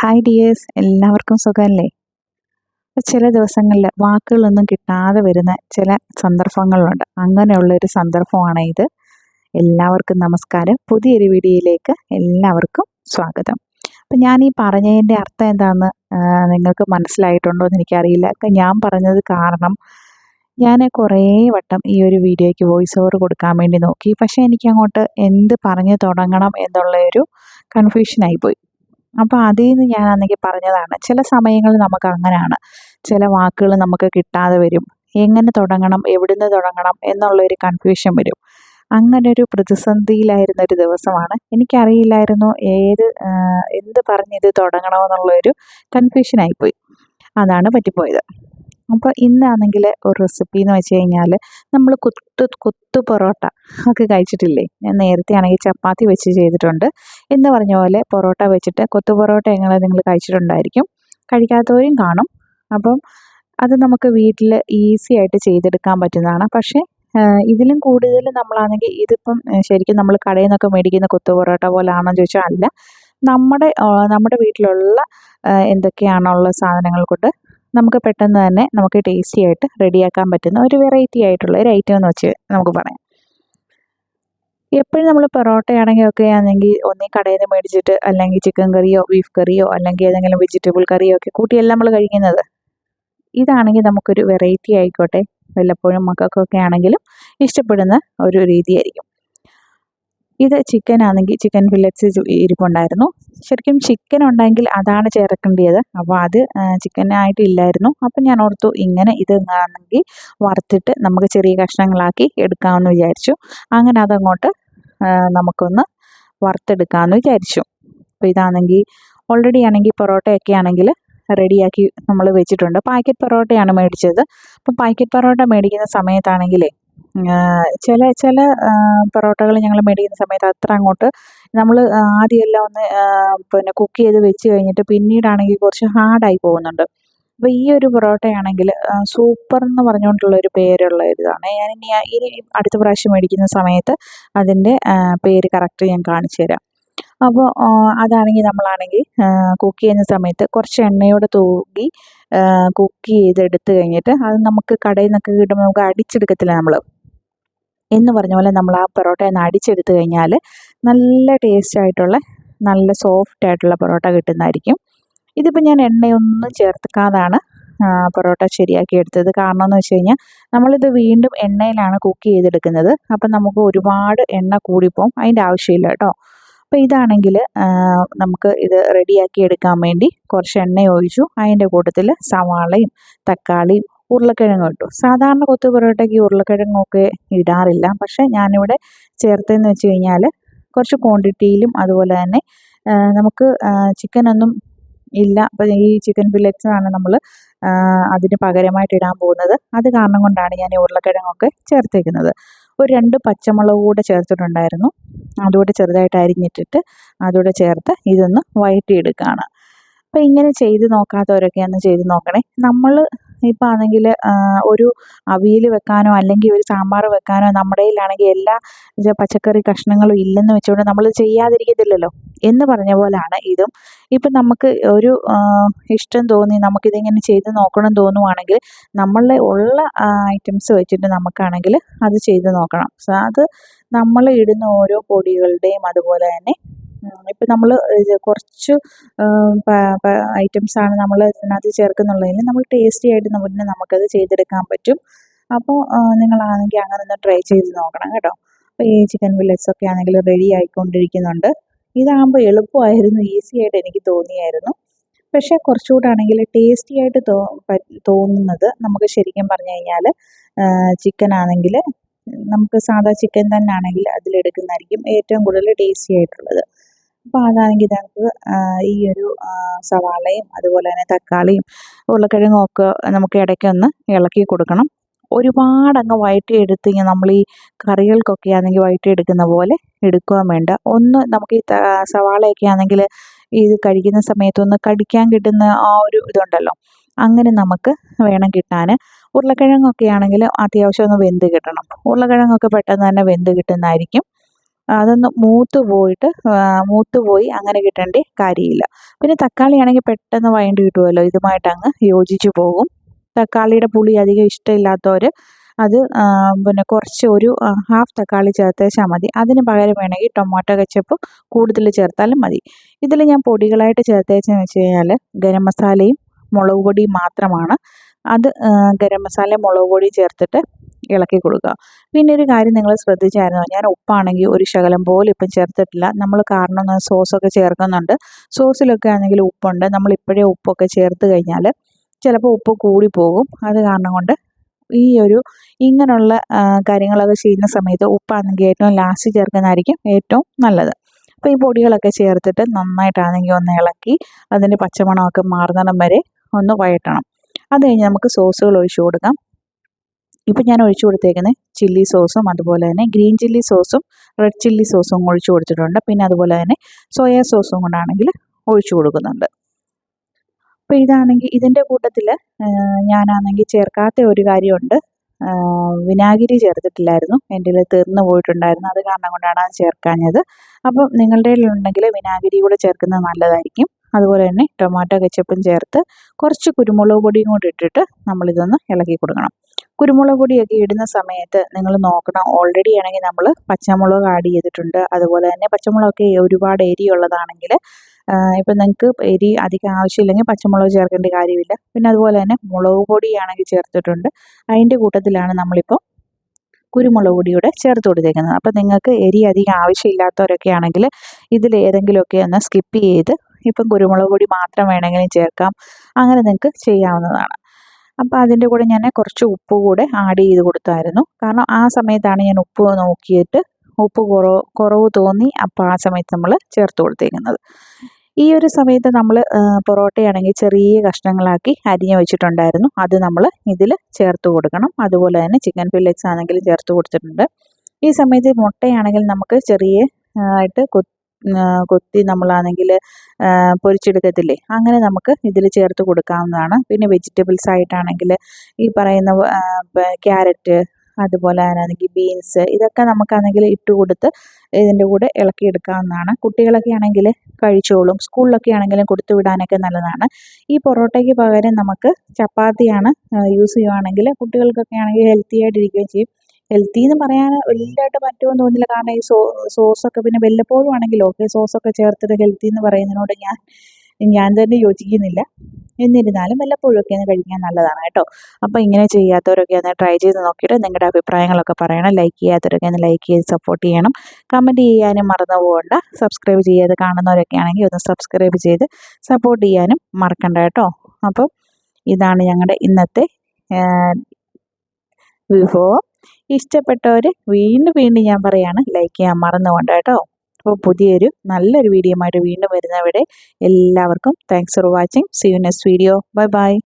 Hi dears എല്ലാവർക്കും സുഖമല്ലേ ചില ദിവസങ്ങളിൽ വാക്കുകളൊന്നും കിട്ടാതെ വരുന്ന ചില സന്ദർഭങ്ങളുണ്ട്. അങ്ങനെയുള്ളൊരു സന്ദർഭമാണ് ഇത്. എല്ലാവർക്കും നമസ്കാരം. പുതിയൊരു വീഡിയോയിലേക്ക് എല്ലാവർക്കും സ്വാഗതം. അപ്പം ഞാൻ ഈ പറഞ്ഞതിന്റെ അർത്ഥം എന്താണെന്ന് നിങ്ങൾക്ക് മനസ്സിലായിട്ടുണ്ടോ എന്ന് എനിക്കറിയില്ല. ഞാൻ പറഞ്ഞത് കാരണം ഞാൻ കുറേ വട്ടം ഈ ഒരു വീഡിയോയ്ക്ക് വോയിസ് ഓവർ കൊടുക്കാൻ വേണ്ടി നോക്കി. പക്ഷേ എനിക്ക് അങ്ങോട്ട് എന്ത് പറഞ്ഞു തുടങ്ങണം എന്നുള്ള ഒരു കൺഫ്യൂഷനായിപ്പോയി അപ്പോൾ അതിൽ നിന്ന് ഞാൻ അന്നെങ്കിൽ പറഞ്ഞതാണ് ചില സമയങ്ങളിൽ നമുക്ക് അങ്ങനെയാണ് ചില വാക്കുകൾ നമുക്ക് കിട്ടാതെ വരും. എങ്ങനെ തുടങ്ങണം എവിടുന്ന് തുടങ്ങണം എന്നുള്ളൊരു കൺഫ്യൂഷൻ വരും. അങ്ങനെ ഒരു പ്രതിസന്ധിയിലായിരുന്ന ഒരു ദിവസമാണ്. എനിക്കറിയില്ലായിരുന്നു ഏത് എന്ത് പറഞ്ഞിത് തുടങ്ങണമെന്നുള്ളൊരു കൺഫ്യൂഷനായിപ്പോയി അതാണ് പറ്റിപ്പോയത്. അപ്പോൾ ഇന്നാണെങ്കിൽ ഒരു റെസിപ്പി എന്ന് വെച്ച് കഴിഞ്ഞാൽ നമ്മൾ കുത്തു കുത്തു പൊറോട്ട ഒക്കെ കഴിച്ചിട്ടില്ലേ? ഞാൻ നേരത്തെ ആണെങ്കിൽ ചപ്പാത്തി വെച്ച് ചെയ്തിട്ടുണ്ട്. എന്ന് പറഞ്ഞ പോലെ പൊറോട്ട വെച്ചിട്ട് കൊത്തു പൊറോട്ട എങ്ങനെ നിങ്ങൾ കഴിച്ചിട്ടുണ്ടായിരിക്കും. കഴിക്കാത്തവരും കാണും. അപ്പം അത് നമുക്ക് വീട്ടിൽ ഈസി ആയിട്ട് ചെയ്തെടുക്കാൻ പറ്റുന്നതാണ്. പക്ഷേ ഇതിലും കൂടുതൽ നമ്മളാണെങ്കിൽ ഇതിപ്പം ശരിക്കും നമ്മൾ കടയിൽ നിന്നൊക്കെ മേടിക്കുന്ന കൊത്തു പൊറോട്ട പോലാണെന്ന് ചോദിച്ചാൽ അല്ല. നമ്മുടെ നമ്മുടെ വീട്ടിലുള്ള എന്തൊക്കെയാണുള്ള സാധനങ്ങൾ കൊണ്ട് നമുക്ക് പെട്ടെന്ന് തന്നെ നമുക്ക് ടേസ്റ്റി ആയിട്ട് റെഡിയാക്കാൻ പറ്റുന്ന ഒരു വെറൈറ്റി ആയിട്ടുള്ള ഒരു ഐറ്റം എന്ന് വെച്ച് നമുക്ക് പറയാം. എപ്പോഴും നമ്മൾ പൊറോട്ടയാണെങ്കിൽ ഒക്കെ ആണെങ്കിൽ ഒന്നീ കടയിൽ നിന്ന് മേടിച്ചിട്ട് അല്ലെങ്കിൽ ചിക്കൻ കറിയോ ബീഫ് കറിയോ അല്ലെങ്കിൽ ഏതെങ്കിലും വെജിറ്റബിൾ കറിയോ ഒക്കെ കൂട്ടിയല്ല നമ്മൾ കഴിക്കുന്നത്. ഇതാണെങ്കിൽ നമുക്കൊരു വെറൈറ്റി ആയിക്കോട്ടെ. വല്ലപ്പോഴും മക്കൾക്കൊക്കെ ആണെങ്കിലും ഇഷ്ടപ്പെടുന്ന ഒരു രീതിയായിരിക്കും. ഇത് ചിക്കൻ ആണെങ്കിൽ ചിക്കൻ ഫില്ലറ്റ്സ് ഇരിപ്പുണ്ടായിരുന്നു. ശരിക്കും ചിക്കൻ ഉണ്ടെങ്കിൽ അതാണ് ചേർക്കേണ്ടത് അപ്പോൾ അത് ചിക്കനായിട്ട് ഇല്ലായിരുന്നു അപ്പം ഞാൻ ഓർത്തു ഇങ്ങനെ ഇത് ആണെങ്കിൽ വറുത്തിട്ട് നമുക്ക് ചെറിയ കഷ്ണങ്ങളാക്കി എടുക്കാമെന്ന് വിചാരിച്ചു. അങ്ങനെ അതങ്ങോട്ട് നമുക്കൊന്ന് വറുത്തെടുക്കാമെന്ന് വിചാരിച്ചു. അപ്പോൾ ഇതാണെങ്കിൽ ഓൾറെഡി ആണെങ്കിൽ പൊറോട്ടയൊക്കെ ആണെങ്കിൽ റെഡിയാക്കി നമ്മൾ വെച്ചിട്ടുണ്ട്. പാക്കറ്റ് പൊറോട്ടയാണ് മേടിച്ചത്. അപ്പം പാക്കറ്റ് പൊറോട്ട മേടിക്കുന്ന സമയത്താണെങ്കിലേ ചില ചില പൊറോട്ടകൾ ഞങ്ങൾ മേടിക്കുന്ന സമയത്ത് അത്ര അങ്ങോട്ട് നമ്മൾ ആദ്യമെല്ലാം ഒന്ന് പിന്നെ കുക്ക് ചെയ്ത് വെച്ച് കഴിഞ്ഞിട്ട് പിന്നീടാണെങ്കിൽ കുറച്ച് ഹാർഡായി പോകുന്നുണ്ട്. അപ്പോൾ ഈ ഒരു പൊറോട്ടയാണെങ്കിൽ സൂപ്പർ എന്ന് പറഞ്ഞുകൊണ്ടുള്ള ഒരു പേരുള്ള ഇതാണ് ഞാൻ ഇനി ഇനി അടുത്ത പ്രാവശ്യം മേടിക്കുന്ന സമയത്ത് അതിന്റെ പേര് കറക്റ്റ് ഞാൻ കാണിച്ചു തരാം. അപ്പോൾ അതാണെങ്കിൽ നമ്മളാണെങ്കിൽ കുക്ക് ചെയ്യുന്ന സമയത്ത് കുറച്ച് എണ്ണയോടെ തൂകി കുക്ക് ചെയ്തെടുത്ത് കഴിഞ്ഞിട്ട് അത് നമുക്ക് കടയിൽ നിന്നൊക്കെ കിട്ടുമ്പോൾ നമുക്ക് അടിച്ചെടുക്കത്തില്ല നമ്മൾ എന്ന് പറഞ്ഞ പോലെ നമ്മൾ ആ പൊറോട്ട ഒന്ന് അടിച്ചെടുത്ത് കഴിഞ്ഞാൽ നല്ല ടേസ്റ്റ് ആയിട്ടുള്ള നല്ല സോഫ്റ്റ് ആയിട്ടുള്ള പൊറോട്ട കിട്ടുന്നതായിരിക്കും. ഇതിപ്പോൾ ഞാൻ എണ്ണയൊന്നും ചേർക്കാതാണ് പൊറോട്ട ശരിയാക്കി എടുത്തത്. കാരണം എന്ന് വെച്ച് കഴിഞ്ഞാൽ നമ്മളിത് വീണ്ടും എണ്ണയിലാണ് കുക്ക് ചെയ്തെടുക്കുന്നത്. അപ്പം നമുക്ക് ഒരുപാട് എണ്ണ കൂടിപ്പോവും അതിന്റെ ആവശ്യമില്ല കേട്ടോ. അപ്പോൾ ഇതാണെങ്കിൽ നമുക്ക് ഇത് റെഡിയാക്കി എടുക്കാൻ വേണ്ടി കുറച്ച് എണ്ണ ഒഴിച്ചു. അതിന്റെ കൂട്ടത്തിൽ സവാളയും തക്കാളിയും ഉരുളക്കിഴങ്ങ് ഇട്ടു. സാധാരണ കൊത്തു പൊറോട്ടയ്ക്ക് ഉരുളക്കിഴങ്ങൊക്കെ ഇടാറില്ല. പക്ഷേ ഞാനിവിടെ ചേർത്തതെന്ന് വെച്ച് കഴിഞ്ഞാൽ കുറച്ച് ക്വാണ്ടിറ്റിയിലും അതുപോലെ തന്നെ നമുക്ക് ചിക്കനൊന്നും ഇല്ല. അപ്പം ഈ ചിക്കൻ ഫില്ലറ്റ്സാണ് നമ്മൾ അതിന് പകരമായിട്ട് ഇടാൻ പോകുന്നത്. അത് കാരണം കൊണ്ടാണ് ഞാൻ ഈ ഉരുളക്കിഴങ്ങൊക്കെ ചേർത്തേക്കുന്നത്. ഒരു രണ്ട് പച്ചമുളക് കൂടെ ചേർത്തിട്ടുണ്ടായിരുന്നു. അതുകൂടെ ചെറുതായിട്ട് അരിഞ്ഞിട്ടിട്ട് അതുകൂടെ ചേർത്ത് ഇതൊന്ന് വഴറ്റിയെടുക്കുകയാണ് അപ്പോൾ ഇങ്ങനെ ചെയ്ത് നോക്കാത്തവരൊക്കെ ഒന്ന് ചെയ്ത് നോക്കണേ. നമ്മൾ ഇപ്പോൾ ആണെങ്കിൽ ഒരു അവിയൽ വെക്കാനോ അല്ലെങ്കിൽ ഒരു സാമ്പാർ വെക്കാനോ നമ്മുടെ കയ്യിലാണെങ്കിൽ എല്ലാ പച്ചക്കറി കഷ്ണങ്ങളും ഇല്ലെന്ന് വെച്ചുകൊണ്ട് നമ്മൾ ചെയ്യാതിരിക്കത്തില്ലല്ലോ. എന്ന് പറഞ്ഞ പോലാണ് ഇതും. ഇപ്പം നമുക്ക് ഒരു ഇഷ്ടം തോന്നി നമുക്കിതിങ്ങനെ ചെയ്ത് നോക്കണം തോന്നുവാണെങ്കിൽ നമ്മളുടെ ഉള്ള ഐറ്റംസ് വെച്ചിട്ട് നമുക്കാണെങ്കിൽ അത് ചെയ്ത് നോക്കണം. സോ അത് നമ്മൾ ഇടുന്ന ഓരോ പൊടികളുടെയും അതുപോലെ തന്നെ ഇപ്പം നമ്മൾ കുറച്ച് ഐറ്റംസാണ് നമ്മൾ ഇതിനകത്ത് ചേർക്കുന്നുള്ളതിൽ നമ്മൾ ടേസ്റ്റി ആയിട്ട് പിന്നെ നമുക്കത് ചെയ്തെടുക്കാൻ പറ്റും. അപ്പോൾ നിങ്ങളാണെങ്കിൽ അങ്ങനെ ഒന്ന് ട്രൈ ചെയ്ത് നോക്കണം കേട്ടോ. അപ്പോൾ ഈ ചിക്കൻ വില്ലറ്റ്സ് ഒക്കെ ആണെങ്കിൽ റെഡി ആയിക്കൊണ്ടിരിക്കുന്നുണ്ട്. ഇതാകുമ്പോൾ എളുപ്പമായിരുന്നു ഈസി ആയിട്ട് എനിക്ക് തോന്നിയായിരുന്നു. പക്ഷേ കുറച്ചുകൂടെ ആണെങ്കിൽ ടേസ്റ്റി ആയിട്ട് തോ തോന്നുന്നത് നമുക്ക് ശരിക്കും പറഞ്ഞു കഴിഞ്ഞാൽ ചിക്കൻ ആണെങ്കിൽ നമുക്ക് സാധാ ചിക്കൻ തന്നെ ആണെങ്കിൽ അതിലെടുക്കുന്നതായിരിക്കും ഏറ്റവും കൂടുതൽ ടേസ്റ്റി ആയിട്ടുള്ളത്. അപ്പോൾ അതാണെങ്കിൽ ഈ ഒരു സവാളയും അതുപോലെ തന്നെ തക്കാളിയും ഉരുളക്കിഴങ്ങും ഒക്കെ നമുക്ക് ഇടയ്ക്കൊന്ന് ഇളക്കി കൊടുക്കണം. ഒരുപാട് അങ്ങ് വഴറ്റിയെടുത്ത് ഇങ്ങനെ നമ്മൾ ഈ കറികൾക്കൊക്കെ ആണെങ്കിൽ വഴറ്റിയെടുക്കുന്ന പോലെ എടുക്കുവാൻ വേണ്ട. ഒന്ന് നമുക്ക് ഈ സവാളയൊക്കെ ആണെങ്കിൽ ഇത് കഴിക്കുന്ന സമയത്തൊന്ന് കടിക്കാൻ കിട്ടുന്ന ആ ഒരു ഇതുണ്ടല്ലോ അങ്ങനെ നമുക്ക് വേണം കിട്ടാൻ. ഉരുളക്കിഴങ്ങൊക്കെ ആണെങ്കിൽ അത്യാവശ്യം ഒന്ന് വെന്ത് കിട്ടണം. ഉരുളക്കിഴങ്ങൊക്കെ പെട്ടെന്ന് തന്നെ വെന്ത് കിട്ടുന്നതായിരിക്കും. അതൊന്ന് മൂത്ത് പോയിട്ട് മൂത്ത് പോയി അങ്ങനെ കിട്ടേണ്ട കാര്യമില്ല. പിന്നെ തക്കാളി ആണെങ്കിൽ പെട്ടെന്ന് വഴണ്ടി കിട്ടുമല്ലോ ഇതുമായിട്ട് അങ്ങ് യോജിച്ചു പോകും. തക്കാളിയുടെ പുളി അധികം ഇഷ്ടമില്ലാത്തവർ അത് പിന്നെ കുറച്ച് ഒരു ഹാഫ് തക്കാളി ചേർത്തേച്ചാൽ മതി. അതിന് പകരം വേണമെങ്കിൽ ടൊമാറ്റോ കച്ചപ്പ് കൂടുതൽ ചേർത്താലും മതി. ഇതിൽ ഞാൻ പൊടികളായിട്ട് ചേർത്തേച്ചെന്ന് വെച്ച് കഴിഞ്ഞാൽ ഗരം മസാലയും മുളക് പൊടിയും മാത്രമാണ്. അത് ഗരം മസാല മുളക് പൊടി ചേർത്തിട്ട് ഇളക്കി കൊടുക്കുക. പിന്നെ ഒരു കാര്യം നിങ്ങൾ ശ്രദ്ധിച്ചായിരുന്നു? ഞാൻ ഉപ്പാണെങ്കിൽ ഒരു ശകലം പോലും ഇപ്പം ചേർത്തിട്ടില്ല. നമ്മൾ കാരണം സോസൊക്കെ ചേർക്കുന്നുണ്ട്. സോസിലൊക്കെ ആണെങ്കിൽ ഉപ്പുണ്ട്. നമ്മൾ ഇപ്പോഴേ ഉപ്പൊക്കെ ചേർത്ത് കഴിഞ്ഞാൽ ചിലപ്പോൾ ഉപ്പ് കൂടിപ്പോകും അത് കാരണം കൊണ്ട് ഈ ഒരു ഇങ്ങനെയുള്ള കാര്യങ്ങളൊക്കെ ചെയ്യുന്ന സമയത്ത് ഉപ്പാണെങ്കിൽ ഏറ്റവും ലാസ്റ്റ് ചേർക്കുന്നതായിരിക്കും ഏറ്റവും നല്ലത്. അപ്പോൾ ഈ പൊടികളൊക്കെ ചേർത്തിട്ട് നന്നായിട്ടാണെങ്കിൽ ഒന്ന് ഇളക്കി അതിന്റെ പച്ചമണമൊക്കെ മാറുന്നിടം വരെ ഒന്ന് വഴറ്റണം. അത് കഴിഞ്ഞ് നമുക്ക് സോസുകൾ ഒഴിച്ചു കൊടുക്കാം. ഇപ്പം ഞാൻ ഒഴിച്ചു കൊടുത്തേക്കുന്നത് ചില്ലി സോസും അതുപോലെ തന്നെ ഗ്രീൻ ചില്ലി സോസും റെഡ് ചില്ലി സോസും ഒഴിച്ചു കൊടുത്തിട്ടുണ്ട്. പിന്നെ അതുപോലെ തന്നെ സോയാ സോസും കൊണ്ടാണെങ്കിൽ ഒഴിച്ചു കൊടുക്കുന്നുണ്ട്. അപ്പോൾ ഇതാണെങ്കിൽ ഇതിന്റെ കൂട്ടത്തിൽ ഞാനാണെങ്കിൽ ചേർക്കാത്ത ഒരു കാര്യമുണ്ട്. വിനാഗിരി ചേർത്തിട്ടില്ലായിരുന്നു. എന്റെ തീർന്നു പോയിട്ടുണ്ടായിരുന്നു. അത് കാരണം കൊണ്ടാണ് അത് ചേർക്കാഞ്ഞത്. അപ്പം നിങ്ങളുടെ ഉണ്ടെങ്കിൽ വിനാഗിരി കൂടെ ചേർക്കുന്നത് നല്ലതായിരിക്കും. അതുപോലെ തന്നെ ടൊമാറ്റോ കെച്ചപ്പും ചേർത്ത് കുറച്ച് കുരുമുളക് പൊടിയും കൂടി ഇട്ടിട്ട് നമ്മളിതൊന്ന് ഇളക്കി കൊടുക്കണം. കുരുമുളക് പൊടിയൊക്കെ ഇടുന്ന സമയത്ത് നിങ്ങൾ നോക്കണം. ഓൾറെഡി ആണെങ്കിൽ നമ്മൾ പച്ചമുളക് ആഡ് ചെയ്തിട്ടുണ്ട്. അതുപോലെ തന്നെ പച്ചമുളകൊക്കെ ഒരുപാട് എരിയുള്ളതാണെങ്കിൽ ഇപ്പം നിങ്ങൾക്ക് എരി അധികം ആവശ്യമില്ലെങ്കിൽ പച്ചമുളക് ചേർക്കേണ്ട കാര്യമില്ല. പിന്നെ അതുപോലെ തന്നെ മുളക് പൊടിയാണെങ്കിൽ ചേർത്തിട്ടുണ്ട്. അതിന്റെ കൂട്ടത്തിലാണ് നമ്മളിപ്പോൾ കുരുമുളക് പൊടിയുടെ ചേർത്ത് കൊടുത്തേക്കുന്നത്. അപ്പം നിങ്ങൾക്ക് എരി അധികം ആവശ്യമില്ലാത്തവരൊക്കെ ആണെങ്കിൽ ഇതിൽ ഏതെങ്കിലുമൊക്കെ ഒന്ന് സ്കിപ്പ് ചെയ്ത് ഇപ്പം കുരുമുളക് പൊടി മാത്രം വേണമെങ്കിലും ചേർക്കാം. അങ്ങനെ നിങ്ങൾക്ക് ചെയ്യാവുന്നതാണ്. അപ്പോൾ അതിന്റെ കൂടെ ഞാൻ കുറച്ച് ഉപ്പ് കൂടെ ആഡ് ചെയ്ത് കൊടുത്തായിരുന്നു. കാരണം ആ സമയത്താണ് ഞാൻ ഉപ്പ് നോക്കിയിട്ട് ഉപ്പ് കുറവ് കുറവ് തോന്നി. അപ്പോൾ ആ സമയത്ത് നമ്മൾ ചേർത്ത് കൊടുത്തേക്കുന്നത്. ഈ ഒരു സമയത്ത് നമ്മൾ പൊറോട്ടയാണെങ്കിൽ ചെറിയ കഷ്ണങ്ങളാക്കി അരിഞ്ഞ് വെച്ചിട്ടുണ്ടായിരുന്നു. അത് നമ്മൾ ഇതിൽ ചേർത്ത് കൊടുക്കണം. അതുപോലെ തന്നെ ചിക്കൻ ഫില്ലറ്റ്സ് ആണെങ്കിലും ചേർത്ത് കൊടുത്തിട്ടുണ്ട്. ഈ സമയത്ത് മുട്ടയാണെങ്കിൽ നമുക്ക് ചെറിയ ആയിട്ട് കൊത്തി നമ്മളാണെങ്കിൽ പൊരിച്ചെടുക്കത്തില്ലേ? അങ്ങനെ നമുക്ക് ഇതിൽ ചേർത്ത് കൊടുക്കാവുന്നതാണ്. പിന്നെ വെജിറ്റബിൾസ് ആയിട്ടാണെങ്കിൽ ഈ പറയുന്ന ക്യാരറ്റ് അതുപോലെ ആണെങ്കിൽ ബീൻസ് ഇതൊക്കെ നമുക്കാണെങ്കിൽ ഇട്ട് കൊടുത്ത് ഇതിന്റെ കൂടെ ഇളക്കിയെടുക്കാവുന്നതാണ്. കുട്ടികളൊക്കെ ആണെങ്കിൽ കഴിച്ചോളും. സ്കൂളിലൊക്കെ ആണെങ്കിലും കൊടുത്തു വിടാനൊക്കെ നല്ലതാണ്. ഈ പൊറോട്ടയ്ക്ക് പകരം നമുക്ക് ചപ്പാത്തിയാണ് യൂസ് ചെയ്യുവാണെങ്കിൽ കുട്ടികൾക്കൊക്കെ ആണെങ്കിൽ ഹെൽത്തി ആയിട്ടിരിക്കുകയും ചെയ്യും. ഹെൽത്തി എന്ന് പറയാൻ വലിയതായിട്ട് പറ്റുമെന്ന് തോന്നുന്നില്ല. കാരണം ഈ സോ സോസൊക്കെ പിന്നെ വല്ലപ്പോഴും ആണെങ്കിൽ ഓക്കെ സോസൊക്കെ ചേർത്തിട്ട് ഹെൽത്തി എന്ന് പറയുന്നതിനോട് ഞാൻ ഞാൻ തന്നെ യോജിക്കുന്നില്ല. എന്നിരുന്നാലും വല്ലപ്പോഴും ഒക്കെ ഒന്ന് കഴിക്കാൻ നല്ലതാണ് കേട്ടോ. അപ്പോൾ ഇങ്ങനെ ചെയ്യാത്തവരൊക്കെ ഒന്ന് ട്രൈ ചെയ്ത് നോക്കിയിട്ട് നിങ്ങളുടെ അഭിപ്രായങ്ങളൊക്കെ പറയണം. ലൈക്ക് ചെയ്യാത്തവരൊക്കെ ഒന്ന് ലൈക്ക് ചെയ്ത് സപ്പോർട്ട് ചെയ്യണം. കമന്റ് ചെയ്യാനും മറന്നു പോകണ്ട. സബ്സ്ക്രൈബ് ചെയ്യാതെ കാണുന്നവരൊക്കെ ആണെങ്കിൽ ഒന്ന് സബ്സ്ക്രൈബ് ചെയ്ത് സപ്പോർട്ട് ചെയ്യാനും മറക്കണ്ട കേട്ടോ. അപ്പം ഇതാണ് ഞങ്ങളുടെ ഇന്നത്തെ വിഭവം. ഇഷ്ടപ്പെട്ടവർ വീണ്ടും വീണ്ടും ഞാൻ പറയാണ് ലൈക്ക് ചെയ്യാൻ മറന്നു പോകണ്ട കേട്ടോ. അപ്പോൾ പുതിയൊരു നല്ലൊരു വീഡിയോ ആയിട്ട് വീണ്ടും വരുന്നവിടെ എല്ലാവർക്കും thanks for watching see you next video bye bye